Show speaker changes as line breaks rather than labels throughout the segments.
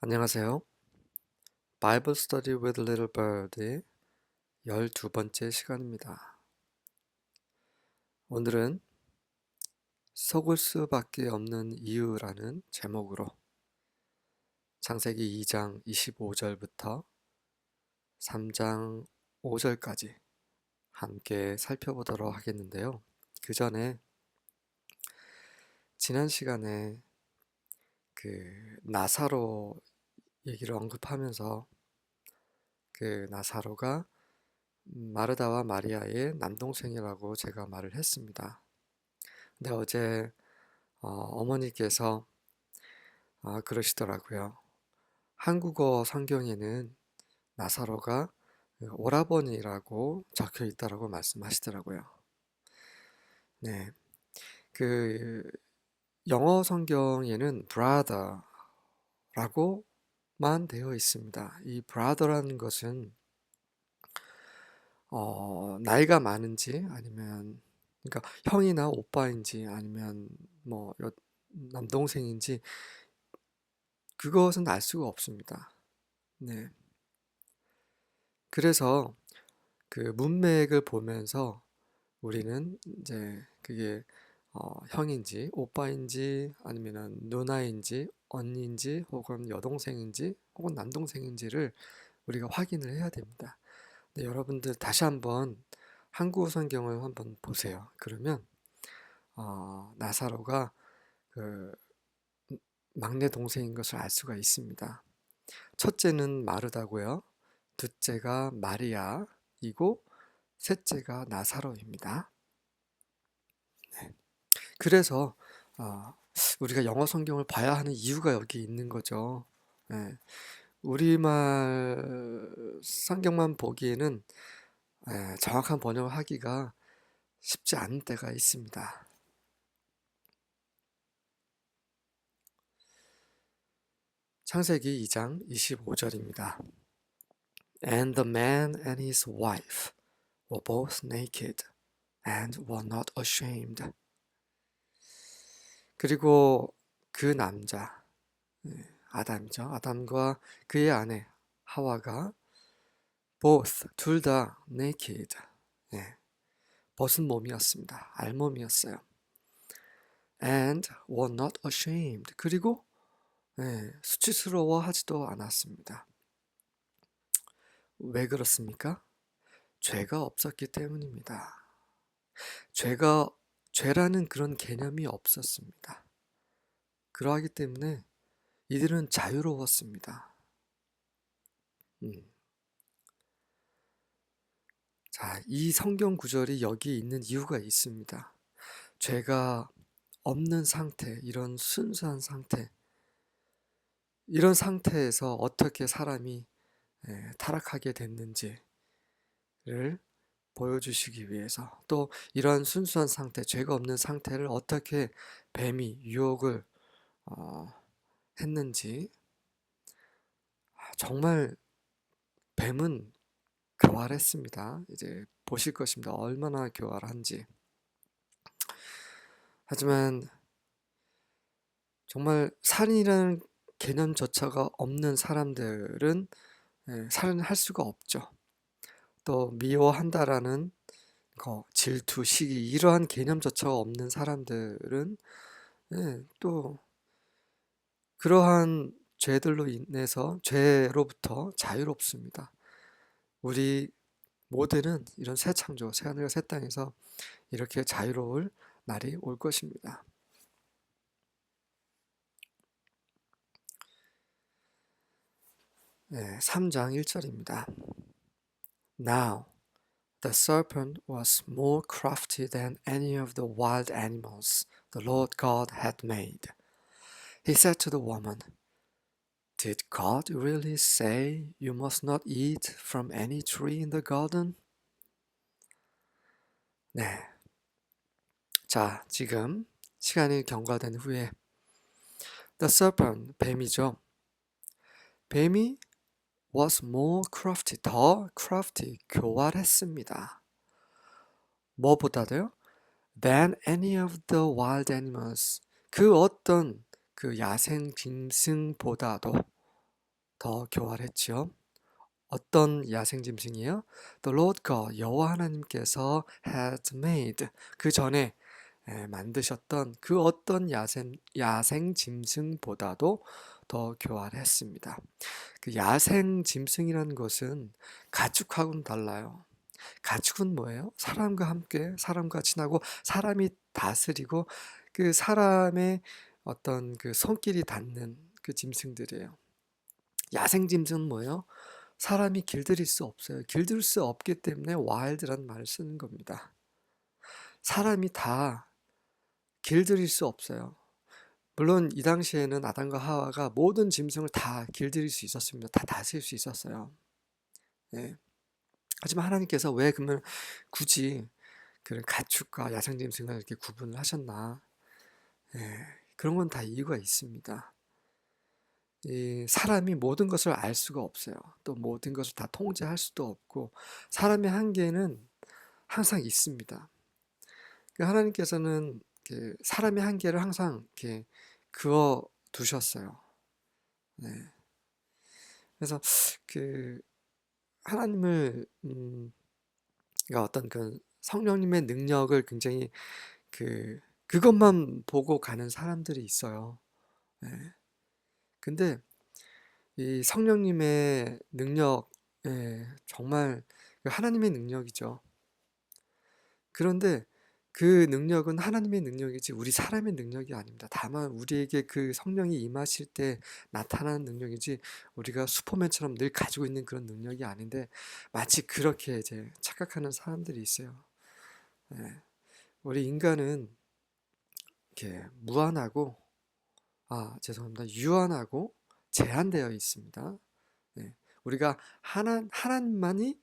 안녕하세요. Bible Study with Little Bird의 12번째 시간입니다. 오늘은 속을 수밖에 없는 이유라는 제목으로 창세기 2장 25절부터 3장 5절까지 함께 살펴보도록 하겠는데요. 그 전에 지난 시간에 그 나사로 얘기를 언급하면서 그 나사로가 마르다와 마리아의 남동생이라고 제가 말을 했습니다. 근데 어제 어, 머니께서 어, 그러시더라고요. 한국어 성경에는 나사로가 오라버니라고 적혀 있다라고 말씀하시더라고요. 네. 그 영어 성경에는 brother라고 만 되어 있습니다. 이 brother라는 것은 어, 나이가 많은지 아니면 그러니까 형이나 오빠인지 아니면 뭐 남동생인지 그것은 알 수가 없습니다. 네. 그래서 그 문맥을 보면서 우리는 이제 그게 어, 형인지 오빠인지 아니면 누나인지 언니인지 혹은 여동생인지 혹은 남동생인지를 우리가 확인을 해야 됩니다. 네, 여러분들 다시 한번 한국어 성경을 한번 보세요. 그러면 어, 나사로가 그 막내 동생인 것을 알 수가 있습니다. 첫째는 마르다고요. 둘째가 마리아이고 셋째가 나사로입니다. 그래서 어, 우리가 영어 성경을 봐야 하는 이유가 여기 있는 거죠. 예. 우리말 성경만 보기에는 예, 정확한 번역을 하기가 쉽지 않은 때가 있습니다. 창세기 2장 25절입니다. And the man and his wife were both naked and were not ashamed. 그리고 그 남자, 네, 아담이죠. 아담과 그의 아내 하와가 both 둘 다 naked, 네, 벗은 몸이었습니다. 알몸이었어요. and were not ashamed. 그리고 네, 수치스러워하지도 않았습니다. 왜 그렇습니까? 죄가 없었기 때문입니다. 죄가 죄라는 그런 개념이 없었습니다. 그러하기 때문에 이들은 자유로웠습니다. 음. 자, 이 성경 구절이 여기 있는 이유가 있습니다. 죄가 없는 상태, 이런 순수한 상태, 이런 상태에서 어떻게 사람이 예, 타락하게 됐는지를 보여주시기 위해서 또 이런 순수한 상태, 죄가 없는 상태를 어떻게 뱀이 유혹을 어, 했는지 아, 정말 뱀은 교활했습니다. 이제 보실 것입니다. 얼마나 교활한지. 하지만 정말 살인이라는 개념조차가 없는 사람들은 예, 살인을 할 수가 없죠. 또 미워한다라는 거, 질투, 시기 이러한 개념조차 없는 사람들은 예, 또 그러한 죄들로 인해서 죄로부터 자유롭습니다. 우리 모두는 이런 새 창조, 새 하늘과 새 땅에서 이렇게 자유로울 날이 올 것입니다. 네, 3장 1절입니다. Now the serpent was more crafty than any of the wild animals the Lord God had made. He said to the woman, Did God really say you must not eat from any tree in the garden? 네. 자, 지금 시간이 경과된 후에 The serpent, 뱀이죠. 뱀이 was more crafty, 더 crafty, 교활했습니다. 뭐보다도요? than any of the wild animals. 그 어떤 그 야생 짐승보다도 더 교활했지요. 어떤 야생 짐승이에요? The Lord God, 여호와 하나님께서 had made 그 전에 에, 만드셨던 그 어떤 야생, 야생 짐승보다도 더 교활했습니다. 그 야생 짐승이라는 것은 가축하고는 달라요. 가축은 뭐예요? 사람과 함께 사람과 친하고 사람이 다스리고 그 사람의 어떤 그 손길이 닿는 그 짐승들이에요. 야생 짐승은 뭐예요? 사람이 길들일 수 없어요. 길들일 수 없기 때문에 와일드라는 말을 쓰는 겁니다. 사람이 다 길들일 수 없어요. 물론 이 당시에는 아담과 하와가 모든 짐승을 다 길들일 수 있었습니다. 다 다스릴 수 있었어요. 예. 하지만 하나님께서 왜 그러면 굳이 그런 가축과 야생 짐승을 이렇게 구분을 하셨나? 예. 그런 건 다 이유가 있습니다. 이 사람이 모든 것을 알 수가 없어요. 또 모든 것을 다 통제할 수도 없고 사람의 한계는 항상 있습니다. 그 하나님께서는 그 사람의 한계를 항상 이렇게 그어 두셨어요. 네. 그래서 그 하나님을 음, 그러니까 어떤 그 성령님의 능력을 굉장히 그 그것만 보고 가는 사람들이 있어요. 네. 근데 이 성령님의 능력, 예, 정말 그 하나님의 능력이죠. 그런데 그 능력은 하나님의 능력이지 우리 사람의 능력이 아닙니다. 다만 우리에게 그 성령이 임하실 때 나타나는 능력이지 우리가 슈퍼맨처럼 늘 가지고 있는 그런 능력이 아닌데 마치 그렇게 이제 착각하는 사람들이 있어요. 예, 우리 인간은 이렇게 무한하고 아 죄송합니다 유한하고 제한되어 있습니다. 예, 우리가 하나 하나님만이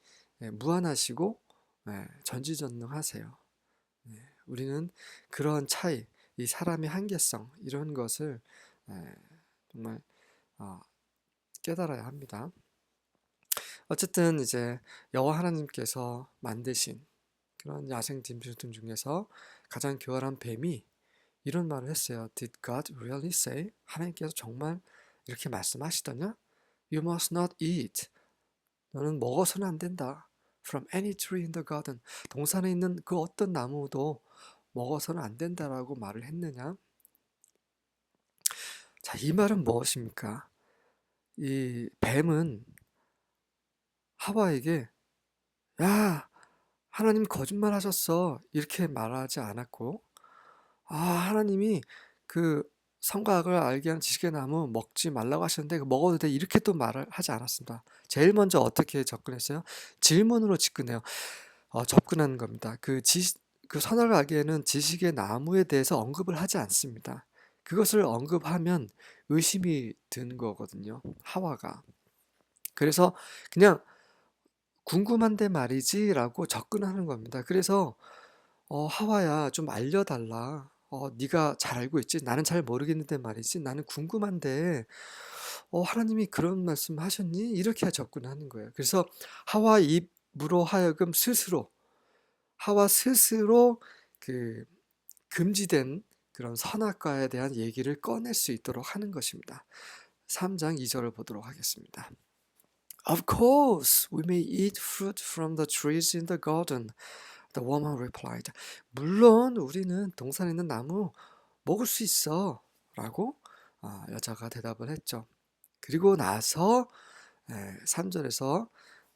예, 무한하시고 예, 전지전능하세요. 예, 우리는 그런 차이, 이 사람의 한계성 이런 것을 예, 정말 어, 깨달아야 합니다. 어쨌든 이제 여호와 하나님께서 만드신 그런 야생 짐승 중에서 가장 교활한 뱀이 이런 말을 했어요. Did God really say? 하나님께서 정말 이렇게 말씀하시더냐? You must not eat. 너는 먹어서는 안 된다. From any tree in the garden. 동산에 있는 그 어떤 나무도 먹어서는 안 된다라고 말을 했느냐? 자, 이 말은 무엇입니까? 이 뱀은 하와에게 야, 하나님 거짓말 하셨어. 이렇게 말하지 않았고 아, 하나님이 그 성과학을 알게 한 지식의 나무 먹지 말라고 하셨는데 그 먹어도 돼 이렇게 또 말을 하지 않았습니다. 제일 먼저 어떻게 접근했어요? 질문으로 접근해요. 어, 접근하는 겁니다. 그 지, 그 알기에는 지식의 나무에 대해서 언급을 하지 않습니다. 그것을 언급하면 의심이 든 거거든요. 하와가. 그래서 그냥 궁금한데 말이지 라고 접근하는 겁니다. 그래서 어, 하와야 좀 알려달라. 어, 네가 잘 알고 있지? 나는 잘 모르겠는데 말이지. 나는 궁금한데, 어, 하나님이 그런 말씀 하셨니? 이렇게 접근하는 거예요. 그래서 하와 입으로 하여금 스스로, 하와 스스로 그 금지된 그런 선악과에 대한 얘기를 꺼낼 수 있도록 하는 것입니다. 3장 2절을 보도록 하겠습니다. Of course, we may eat fruit from the trees in the garden. The woman replied. 물론 우리는 동산에 있는 나무 먹을 수 있어. 라고 어, 여자가 대답을 했죠. 그리고 나서 3절에서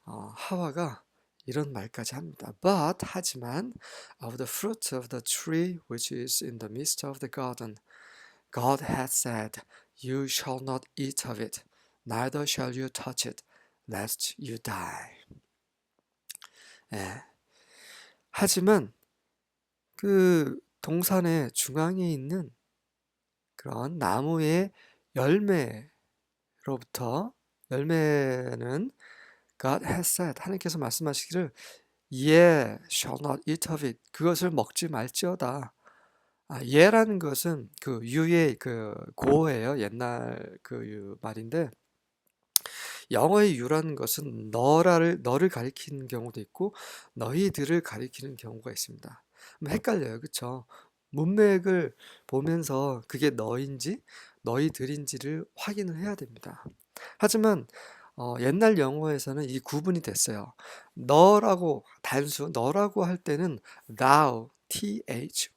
어, 하와가 이런 말까지 합니다. But 하지만 of the fruit of the tree which is in the midst of the garden, God had said, You shall not eat of it, neither shall you touch it, lest you die. 예. 하지만 그 동산의 중앙에 있는 그런 나무의 열매로부터 열매는 God has said 하나님께서 말씀하시기를 ye shall not eat of it 그것을 먹지 말지어다. 아, 예라는 것은 그 유의 그 고예요. 옛날 그 말인데 영어의 유라는 것은 너라를 너를 가리키는 경우도 있고 너희들을 가리키는 경우가 있습니다. 헷갈려요. 그렇죠? 문맥을 보면서 그게 너인지 너희들인지를 확인을 해야 됩니다. 하지만 어, 옛날 영어에서는 이 구분이 됐어요. 너라고 단수 너라고 할 때는 thou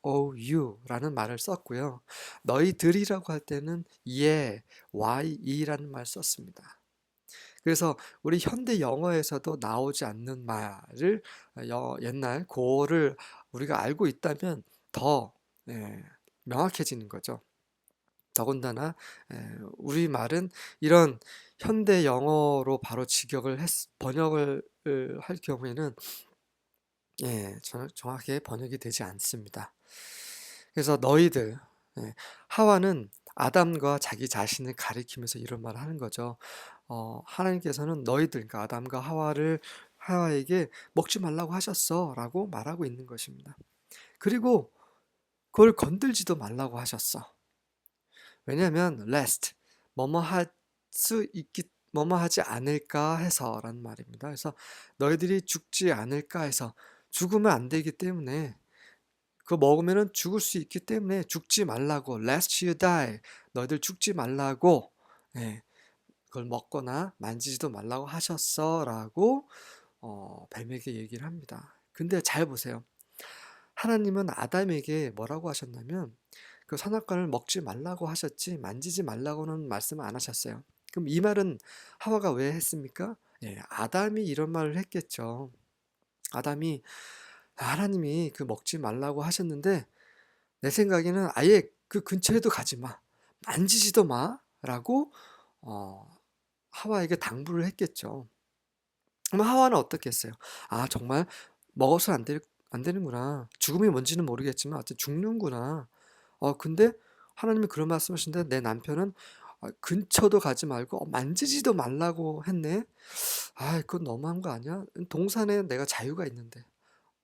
thou라는 말을 썼고요. 너희들이라고 할 때는 ye ye라는 말 썼습니다. 그래서 우리 현대 영어에서도 나오지 않는 말을 어, 옛날 고를 우리가 알고 있다면 더 예, 명확해지는 거죠. 더군다나 예, 우리 말은 이런 현대 영어로 바로 직역을 했, 번역을 할 경우에는 예, 정확하게 번역이 되지 않습니다. 그래서 너희들 예, 하와는 아담과 자기 자신을 가리키면서 이런 말을 하는 거죠. 어, 하나님께서는 너희들, 그러니까 아담과 하와를 하와에게 먹지 말라고 하셨어라고 말하고 있는 것입니다. 그리고 그걸 건들지도 말라고 하셨어. 왜냐하면 lest 뭐뭐 할 수 있기 뭐뭐 하지 않을까 해서라는 말입니다. 그래서 너희들이 죽지 않을까 해서 죽으면 안 되기 때문에 그거 먹으면 죽을 수 있기 때문에 죽지 말라고 lest you die 너희들 죽지 말라고 예, 그걸 먹거나 만지지도 말라고 하셨어라고 어, 뱀에게 얘기를 합니다. 근데 잘 보세요. 하나님은 아담에게 뭐라고 하셨냐면 그 선악과를 먹지 말라고 하셨지 만지지 말라고는 말씀 안 하셨어요. 그럼 이 말은 하와가 왜 했습니까? 예, 아담이 이런 말을 했겠죠. 아담이 하나님이 그 먹지 말라고 하셨는데 내 생각에는 아예 그 근처에도 가지 마. 만지지도 마 라고 어, 하와에게 당부를 했겠죠. 그럼 하와는 어떻게 했어요? 아, 정말 먹어서 안 될, 안 되는구나. 죽음이 뭔지는 모르겠지만 어쨌든 죽는구나. 어 근데 하나님이 그런 말씀하신데 내 남편은 아, 근처도 가지 말고 어, 만지지도 말라고 했네. 아, 그건 너무한 거 아니야? 동산에 내가 자유가 있는데.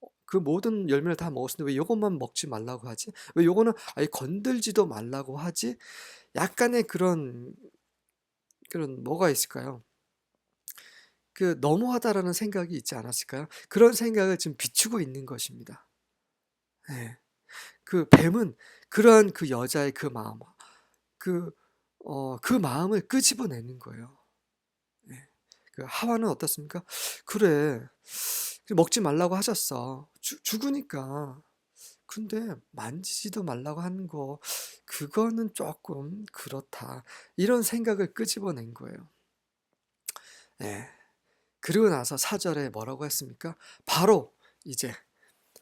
어, 그 모든 열매를 다 먹었는데 왜 요것만 먹지 말라고 하지? 왜 요거는 아예 건들지도 말라고 하지? 약간의 그런 그런 뭐가 있을까요? 그 너무하다라는 생각이 있지 않았을까요? 그런 생각을 지금 비추고 있는 것입니다. 네. 그 뱀은 그러한 그 여자의 그 마음, 그, 어, 그 마음을 끄집어내는 거예요. 네. 그 하와는 어떻습니까? 그래, 먹지 말라고 하셨어. 주, 죽으니까. 근데 만지지도 말라고 하는 거, 그거는 조금 그렇다. 이런 생각을 끄집어낸 거예요. 네. 그리고 나서 사절에 뭐라고 했습니까? 바로 이제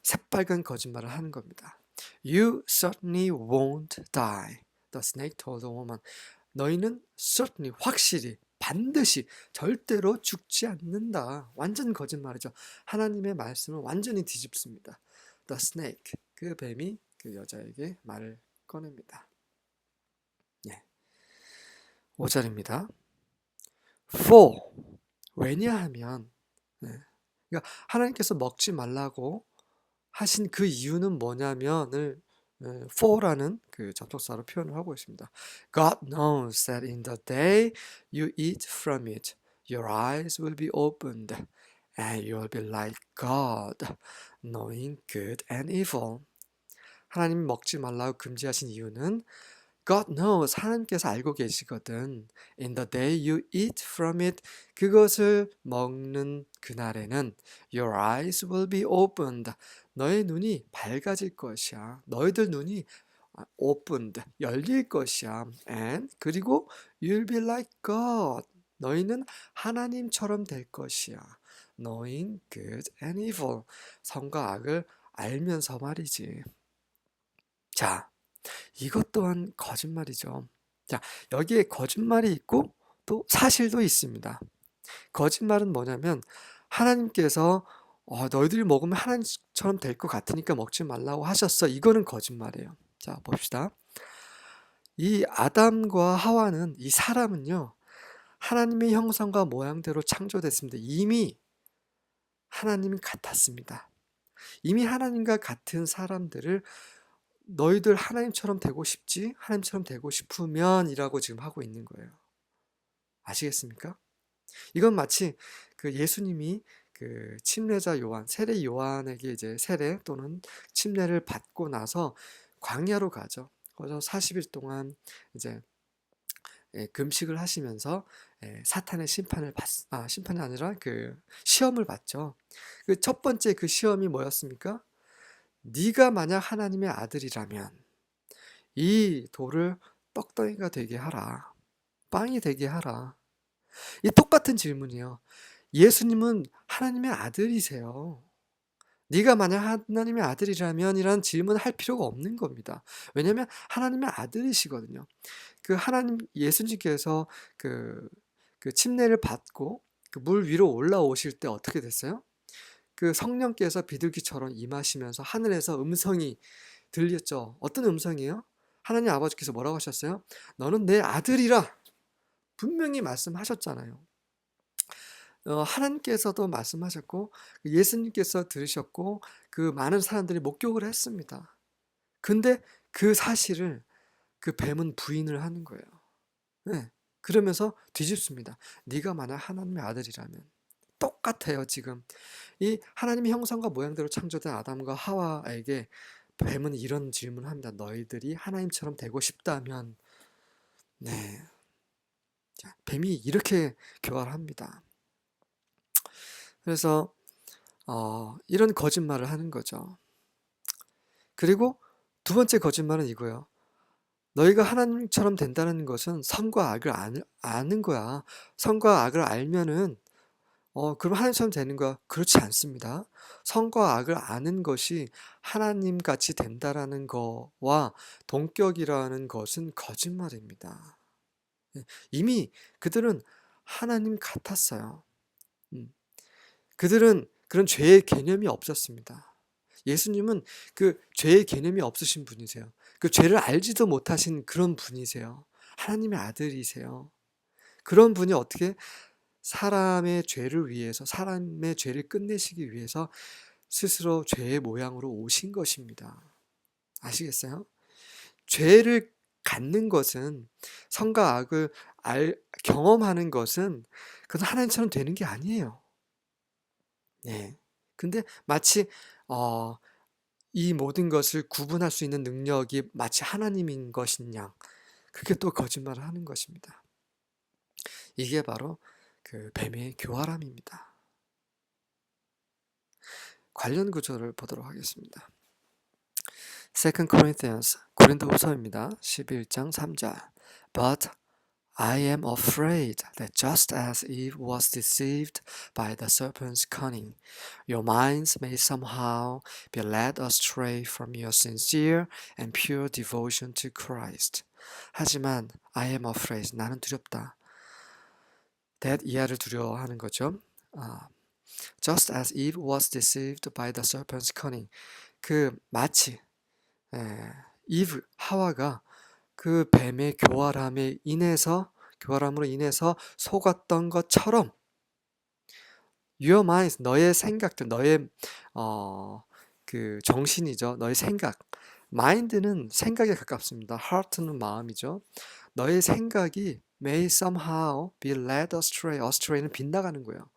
새빨간 거짓말을 하는 겁니다. You certainly won't die. The snake told the woman. 너희는 certainly 확실히 반드시 절대로 죽지 않는다. 완전 거짓말이죠. 하나님의 말씀을 완전히 뒤집습니다. The snake 그 뱀이 그 여자에게 말을 꺼냅니다. 네. 5절입니다. For 왜냐하면 네. 그러니까 하나님께서 먹지 말라고 하신 그 이유는 뭐냐면을 for라는 그 접속사로 표현을 하고 있습니다. God knows that in the day you eat from it, your eyes will be opened, and you will be like God, knowing good and evil. 하나님 먹지 말라고 금지하신 이유는 God knows 하나님께서 알고 계시거든. In the day you eat from it 그것을 먹는 그날에는 your eyes will be opened. 너의 눈이 밝아질 것이야. 너희들 눈이 opened 열릴 것이야. And 그리고 you'll be like God. 너희는 하나님처럼 될 것이야. knowing good and evil. 선과 악을 알면서 말이지. 자, 이것 또한 거짓말이죠. 자, 여기에 거짓말이 있고 또 사실도 있습니다. 거짓말은 뭐냐면 하나님께서 어, 너희들이 먹으면 하나님처럼 될 것 같으니까 먹지 말라고 하셨어. 이거는 거짓말이에요. 자, 봅시다. 이 아담과 하와는 이 사람은요. 하나님의 형상과 모양대로 창조됐습니다. 이미 하나님이 같았습니다. 이미 하나님과 같은 사람들을 너희들 하나님처럼 되고 싶지? 하나님처럼 되고 싶으면 이라고 지금 하고 있는 거예요. 아시겠습니까? 이건 마치 그 예수님이 그 침례자 요한, 세례 요한에게 이제 세례 또는 침례를 받고 나서 광야로 가죠. 거기서 40일 동안 이제 예, 금식을 하시면서 예, 사탄의 심판을 받, 아, 심판이 아니라 그 시험을 받죠. 그 첫 번째 그 시험이 뭐였습니까? 네가 만약 하나님의 아들이라면 이 돌을 떡덩이가 되게 하라. 빵이 되게 하라. 이 똑같은 질문이에요. 예수님은 하나님의 아들이세요. 네가 만약 하나님의 아들이라면 이라는 질문을 할 필요가 없는 겁니다. 왜냐하면 하나님의 아들이시거든요. 그 하나님 예수님께서 그, 그 침례를 받고 그 물 위로 올라오실 때 어떻게 됐어요? 그 성령께서 비둘기처럼 임하시면서 하늘에서 음성이 들렸죠. 어떤 음성이에요? 하나님 아버지께서 뭐라고 하셨어요? 너는 내 아들이라 분명히 말씀하셨잖아요. 어, 하나님께서도 말씀하셨고 예수님께서 들으셨고 그 많은 사람들이 목격을 했습니다. 근데 그 사실을 그 뱀은 부인을 하는 거예요. 네. 그러면서 뒤집습니다. 네가 만약 하나님의 아들이라면 똑같아요, 지금. 이 하나님의 형상과 모양대로 창조된 아담과 하와에게 뱀은 이런 질문을 합니다. 너희들이 하나님처럼 되고 싶다면 네. 자, 뱀이 이렇게 교활합니다. 그래서 어, 이런 거짓말을 하는 거죠. 그리고 두 번째 거짓말은 이거예요. 너희가 하나님처럼 된다는 것은 선과 악을 아는, 거야. 선과 악을 알면은 어, 그럼 하나님처럼 되는 거야? 그렇지 않습니다. 선과 악을 아는 것이 하나님 같이 된다라는 거와 동격이라는 것은 거짓말입니다. 예, 이미 그들은 하나님 같았어요. 음. 그들은 그런 죄의 개념이 없었습니다. 예수님은 그 죄의 개념이 없으신 분이세요. 그 죄를 알지도 못하신 그런 분이세요. 하나님의 아들이세요. 그런 분이 어떻게 사람의 죄를 위해서, 사람의 죄를 끝내시기 위해서 스스로 죄의 모양으로 오신 것입니다. 아시겠어요? 죄를 갖는 것은 선과 악을 알, 경험하는 것은 그건 하나님처럼 되는 게 아니에요. 네. 근데 마치 어, 이 모든 것을 구분할 수 있는 능력이 마치 하나님인 것인 양 그게 또 거짓말을 하는 것입니다. 이게 바로 그 뱀의 교활함입니다. 관련 구절을 보도록 하겠습니다. 2 Corinthians 고린도후서입니다. 11장 3절. But I am afraid that just as Eve was deceived by the serpent's cunning, your minds may somehow be led astray from your sincere and pure devotion to Christ. 하지만 I am afraid 나는 두렵다. That 이하를 두려워하는 거죠. 아, just as Eve was deceived by the serpent's cunning. 그 마치 에, 이브 하와가 그 뱀의 교활함에 인해서 교활함으로 인해서 속았던 것처럼 your mind 너의 생각들 너의 어 그 정신이죠 너의 생각 mind는 생각에 가깝습니다 heart는 마음이죠 너의 생각이 may somehow be led astray astray는 빗나가는 거예요.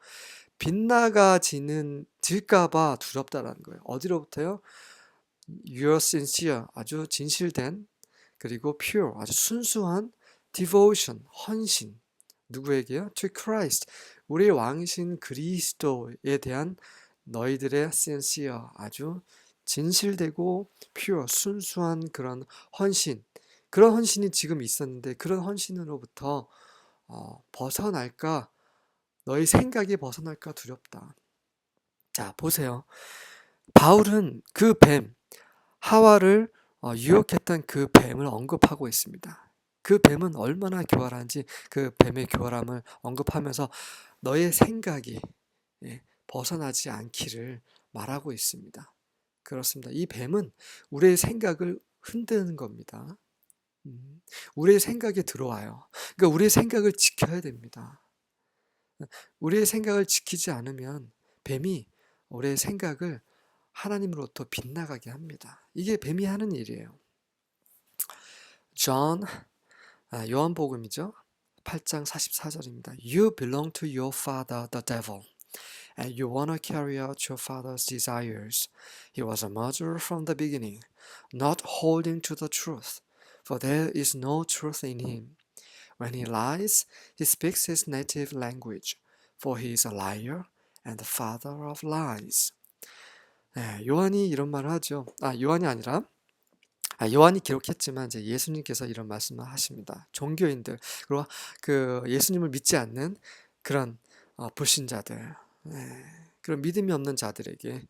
빗나가지는 질까봐 두렵다라는 거예요. 어디로부터요? Your sincere 아주 진실된 그리고 pure 아주 순수한 devotion 헌신. 누구에게요? To Christ. 우리 왕신 그리스도에 대한 너희들의 sincere 아주 진실되고 pure 순수한 그런 헌신 그런 헌신이 지금 있었는데 그런 헌신으로부터 어, 벗어날까 너희 생각이 벗어날까 두렵다. 자 보세요. 바울은 그 뱀 하와를 어, 유혹했던 그 뱀을 언급하고 있습니다. 그 뱀은 얼마나 교활한지 그 뱀의 교활함을 언급하면서 너의 생각이 예, 벗어나지 않기를 말하고 있습니다. 그렇습니다. 이 뱀은 우리의 생각을 흔드는 겁니다. 음, 우리의 생각에 들어와요. 그러니까 우리의 생각을 지켜야 됩니다. 우리의 생각을 지키지 않으면 뱀이 우리의 생각을 하나님으로부터 빗나가게 합니다. 이게 뱀이 하는 일이에요. 존 아, 요한복음이죠. 8장 44절입니다. You belong to your father the devil and you want to carry out your father's desires. He was a murderer from the beginning, not holding to the truth, for there is no truth in him. When he lies, he speaks his native language, for he is a liar and the father of lies. 네, 요한이 이런 말을 하죠. 아, 요한이 아니라 아, 요한이 기록했지만 이제 예수님께서 이런 말씀을 하십니다. 종교인들 그리고 그 예수님을 믿지 않는 그런 어, 불신자들, 네, 그런 믿음이 없는 자들에게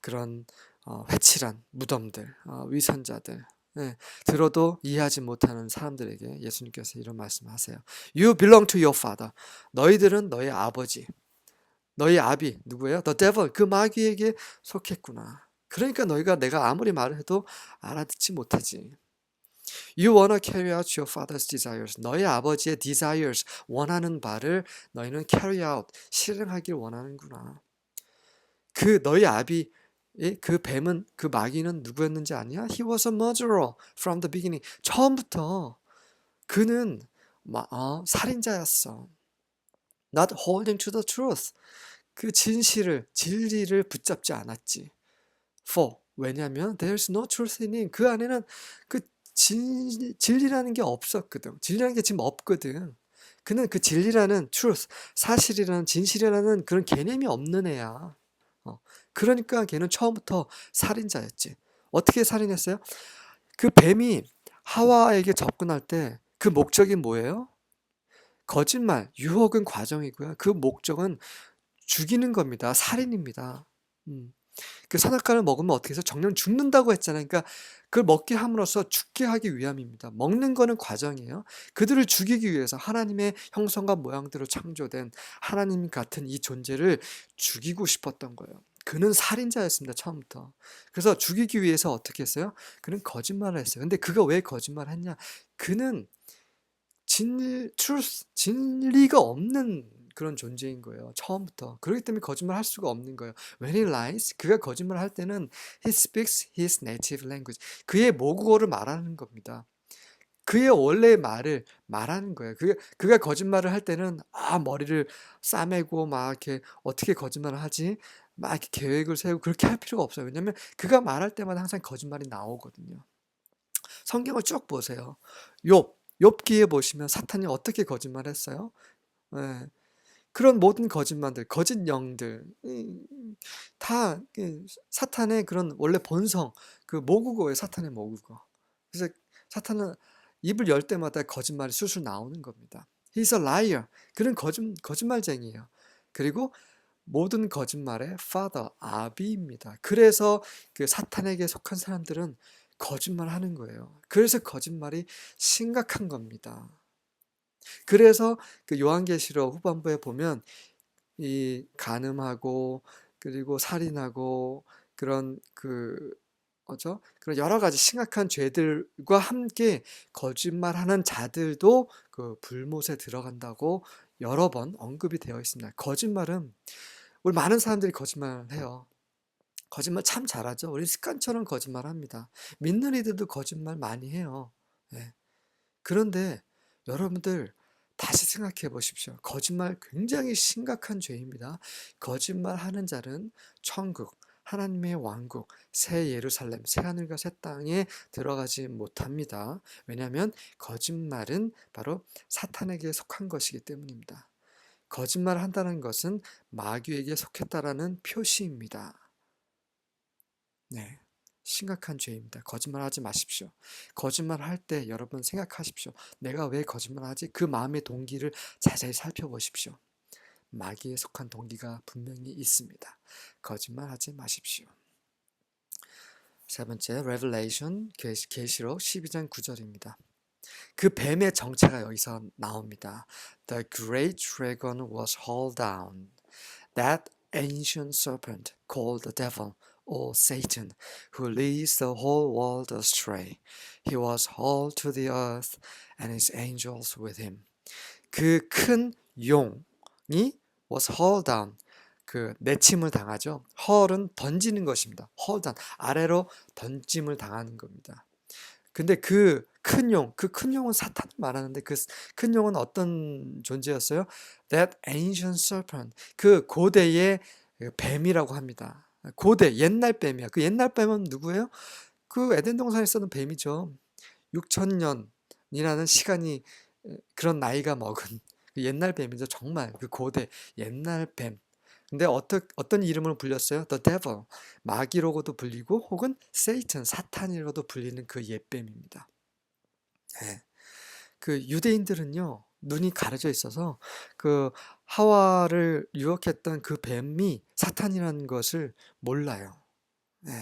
그런 어, 회칠한 무덤들, 어, 위선자들, 네, 들어도 이해하지 못하는 사람들에게 예수님께서 이런 말씀하세요. You belong to your father. 너희들은 너희 아버지, 너희 아비 누구예요? The devil, 그 마귀에게 속했구나. 그러니까 너희가 내가 아무리 말을 해도 알아듣지 못하지. You wanna carry out your father's desires. 너희 아버지의 desires, 원하는 바를 너희는 carry out, 실행하길 원하는구나. 그 너희 아비 그 뱀은 그 마귀는 누구였는지 아니야? He was a murderer from the beginning. 처음부터 그는 마, 어, 살인자였어. Not holding to the truth. 그 진실을 진리를 붙잡지 않았지. For 왜냐하면 there's no truth in him. 그 안에는 그 진, 진리라는 게 없었거든. 진리라는 게 지금 없거든. 그는 그 진리라는 truth, 사실이라는 진실이라는 그런 개념이 없는 애야. 어. 그러니까 걔는 처음부터 살인자였지. 어떻게 살인했어요? 그 뱀이 하와에게 접근할 때 그 목적이 뭐예요? 거짓말, 유혹은 과정이고요. 그 목적은 죽이는 겁니다. 살인입니다. 음. 그 선악과를 먹으면 어떻게 해서 정령 죽는다고 했잖아요. 그러니까 그걸 먹게 함으로써 죽게 하기 위함입니다. 먹는 거는 과정이에요. 그들을 죽이기 위해서 하나님의 형성과 모양대로 창조된 하나님 같은 이 존재를 죽이고 싶었던 거예요. 그는 살인자였습니다. 처음부터. 그래서 죽이기 위해서 어떻게 했어요? 그는 거짓말을 했어요. 근데 그가 왜 거짓말을 했냐? 그는 진, truth, 진리가 없는 그런 존재인 거예요. 처음부터. 그렇기 때문에 거짓말 할 수가 없는 거예요. When he lies, 그가 거짓말 할 때는 he speaks his native language. 그의 모국어를 말하는 겁니다. 그의 원래 말을 말하는 거예요. 그, 그가 거짓말을 할 때는 아 머리를 싸매고 막 이렇게 어떻게 거짓말을 하지? 막 이렇게 계획을 세우고 그렇게 할 필요가 없어요. 왜냐하면 그가 말할 때마다 항상 거짓말이 나오거든요. 성경을 쭉 보세요. 욥, 욥기에 보시면 사탄이 어떻게 거짓말했어요? 네. 그런 모든 거짓말들, 거짓 영들 다그 사탄의 그런 원래 본성, 그 모국어예요. 사탄의 모국어. 그래서 사탄은 입을 열 때마다 거짓말이 술술 나오는 겁니다. He's a liar. 그는 거짓, 거짓말쟁이에요. 그리고 모든 거짓말의 father, 아비입니다. 그래서 그 사탄에게 속한 사람들은 거짓말 하는 거예요. 그래서 거짓말이 심각한 겁니다. 그래서 그 요한계시록 후반부에 보면 이 간음하고 그리고 살인하고 그런 그 뭐죠? 그런 여러 가지 심각한 죄들과 함께 거짓말하는 자들도 그 불못에 들어간다고 여러 번 언급이 되어 있습니다. 거짓말은 우리 많은 사람들이 거짓말을 해요. 거짓말 참 잘하죠. 우리 습관처럼 거짓말합니다. 믿는 이들도 거짓말 많이 해요. 네. 그런데 여러분들 다시 생각해 보십시오. 거짓말 굉장히 심각한 죄입니다. 거짓말 하는 자는 천국, 하나님의 왕국, 새 예루살렘, 새 하늘과 새 땅에 들어가지 못합니다. 왜냐하면 거짓말은 바로 사탄에게 속한 것이기 때문입니다. 거짓말 한다는 것은 마귀에게 속했다라는 표시입니다. 네. 심각한 죄입니다. 거짓말하지 마십시오. 거짓말할 때 여러분 생각하십시오. 내가 왜 거짓말하지? 그 마음의 동기를 자세히 살펴보십시오. 마귀에 속한 동기가 분명히 있습니다. 거짓말하지 마십시오. 세 번째, Revelation 계시록 12장 9절입니다. 그 뱀의 정체가 여기서 나옵니다. The great dragon was hauled down. That ancient serpent called the devil or Satan, who leads the whole world astray. He was hauled to the earth and his angels with him. 그 큰 용이 was hauled down. 그 내침을 당하죠. haul은 던지는 것입니다. haul down. 아래로 던짐을 당하는 겁니다. 근데 그 큰 용, 그 큰 용은 사탄을 말하는데 그 큰 용은 어떤 존재였어요? That ancient serpent. 그 고대의 뱀이라고 합니다. 고대 옛날 뱀이야. 그 옛날 뱀은 누구예요? 그 에덴 동산에 있었던 뱀이죠. 6천 년이라는 시간이 그런 나이가 먹은 그 옛날 뱀이죠. 정말 그 고대 옛날 뱀. 근데 어떤 어떤 이름으로 불렸어요? The Devil. 마귀로고도 불리고 혹은 Satan, 사탄이라고도 불리는 그 옛뱀입니다. 네. 그 유대인들은요. 눈이 가려져 있어서 그 하와를 유혹했던 그 뱀이 사탄이라는 것을 몰라요. 네.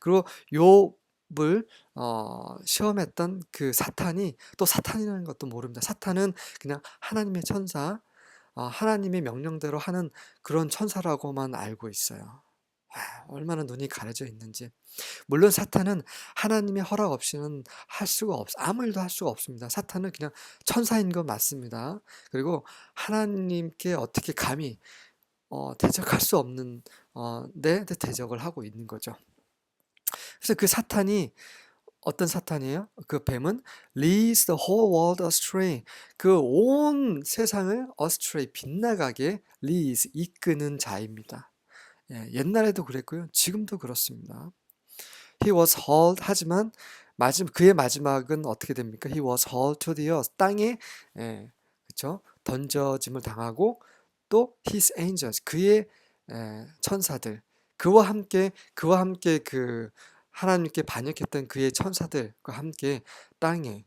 그리고 욥을 어, 시험했던 그 사탄이 또 사탄이라는 것도 모릅니다. 사탄은 그냥 하나님의 천사, 어, 하나님의 명령대로 하는 그런 천사라고만 알고 있어요. 아, 얼마나 눈이 가려져 있는지. 물론 사탄은 하나님의 허락 없이는 할 수가 없, 아무 일도 할 수가 없습니다. 사탄은 그냥 천사인 건 맞습니다. 그리고 하나님께 어떻게 감히 어, 대적할 수 없는 어, 데 대적을 하고 있는 거죠. 그래서 그 사탄이 어떤 사탄이에요? 그 뱀은 leads the whole world astray. 그 온 세상을 astray 빗나가게 leads 이끄는 자입니다. 예, 옛날에도 그랬고요. 지금도 그렇습니다. He was hauled 하지만 마지막 그의 마지막은 어떻게 됩니까? He was hauled to the earth. 땅에 예, 그렇죠? 던져짐을 당하고 또 his angels 그의 예, 천사들 그와 함께 그와 함께 그 하나님께 반역했던 그의 천사들과 함께 땅에 예,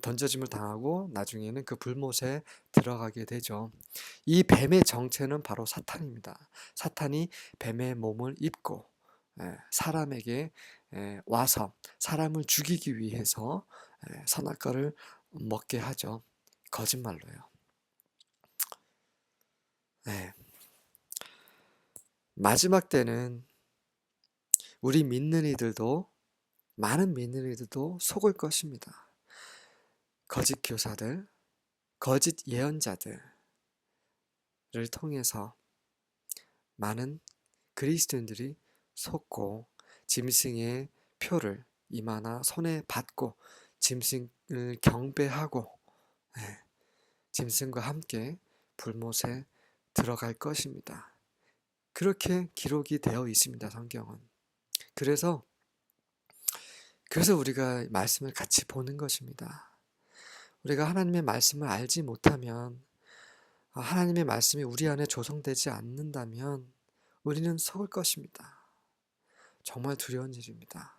던져짐을 당하고 나중에는 그 불못에 들어가게 되죠. 이 뱀의 정체는 바로 사탄입니다. 사탄이 뱀의 몸을 입고 예, 사람에게 예, 와서 사람을 죽이기 위해서 선악과를 먹게 하죠. 거짓말로요. 네. 마지막 때는 우리 믿는 이들도 많은 믿는 이들도 속을 것입니다. 거짓 교사들, 거짓 예언자들을 통해서 많은 그리스도인들이 속고 짐승의 표를 이마나 손에 받고 짐승을 경배하고 네, 짐승과 함께 불못에 들어갈 것입니다. 그렇게 기록이 되어 있습니다. 성경은. 그래서 그래서 우리가 말씀을 같이 보는 것입니다. 우리가 하나님의 말씀을 알지 못하면 아, 하나님의 말씀이 우리 안에 조성되지 않는다면 우리는 속을 것입니다. 정말 두려운 일입니다.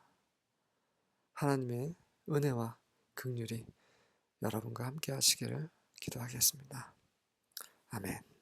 하나님의 은혜와 극률이 여러분과 함께 하시기를 기도하겠습니다. 아멘.